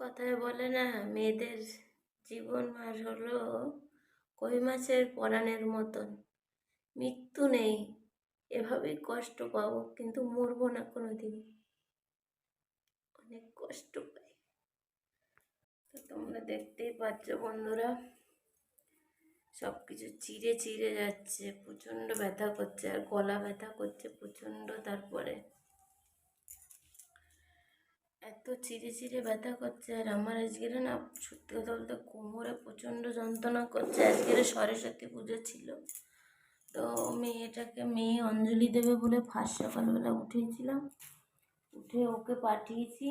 কথায় বলে না, মেয়েদের জীবন আর হলো কই মাছের পরাণের মতন। মৃত্যু নেই, এভাবেই কষ্ট পাবো, কিন্তু মরবো না কোনো দিন অনেক কষ্ট পাই। তো তোমরা দেখতেই পাচ্ছ বন্ধুরা সব কিছু চিড়ে চিড়ে যাচ্ছে, প্রচণ্ড ব্যথা করছে, আর গলা ব্যথা করছে প্রচণ্ড তারপরে এত চিড়ে চিড়ে ব্যথা করছে আর আমার আজকের না সত্যি কথা বলতে কোমরে প্রচণ্ড যন্ত্রণা করছে। আজকের সরস্বতী পুজো ছিল। তো মেয়েটাকে মেয়ে অঞ্জলি দেবে বলে ফার্স্ট সকালবেলা উঠেছিলাম। উঠে ওকে পাঠিয়েছি।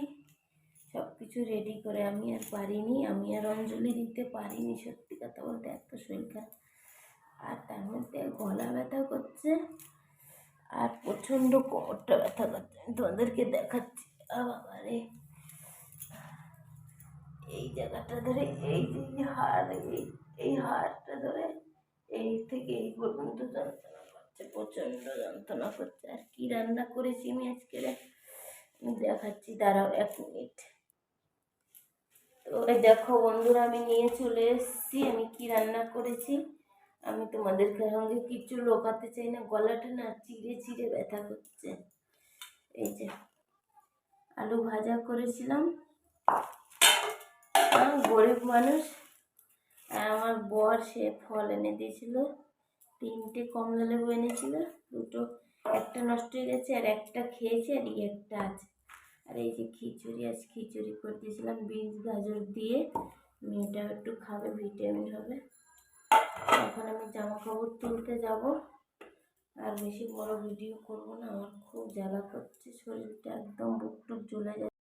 সব কিছু রেডি করে আমি আর পারিনি। আমি আর অঞ্জলি দিতে পারিনি সত্যি কথা বলতে, এত শরীর খারাপ। আর তার মধ্যে গলা ব্যথা করছে আর প্রচণ্ড কোমরটা ব্যথা করছে। আমি তোমাদেরকে দেখাচ্ছি। আ বাবারে। এই জায়গাটা ধরে, এই যে হাড়, এই এই হাড়টা ধরে, এই থেকে এই পর্যন্ত যন্ত্রণা করছে, প্রচণ্ড যন্ত্রণা করছে। আর কি রান্না করেছি আমি আজকে দেখাচ্ছি, দাঁড়াও এক মিনিট। তো দেখো বন্ধুরা, আমি নিয়ে চলে এসেছি, আমি কি রান্না করেছি? আমি তোমাদের সঙ্গে কিছু লোকাতে চাই না, গলাটা না চিড়ে চিড়ে ব্যথা করছে। এই যে আলু ভাজা করেছিলাম। আহ, গরিব মানুষ। আর আমার বর সে ফল এনে দিয়েছিল। তিনটে কমলা লেবু এনেছিল। দুটো একটা নষ্ট হয়ে গেছে আর একটা খেয়েছে আর একটা আছে। আর এই যে খিচুড়ি আজ খিচুড়ি করে দিয়েছিলাম। বিনস গাজর দিয়ে। মেয়েটাও একটু খাবে ভিটামিন হবে। এখন আমি জামা কাপড় তুলতে যাব। আর বেশি বড় ভিডিও করব না। আমার খুব জ্বালা করছে শরীরটা একদম বুক টুক জ্বলে যাচ্ছে।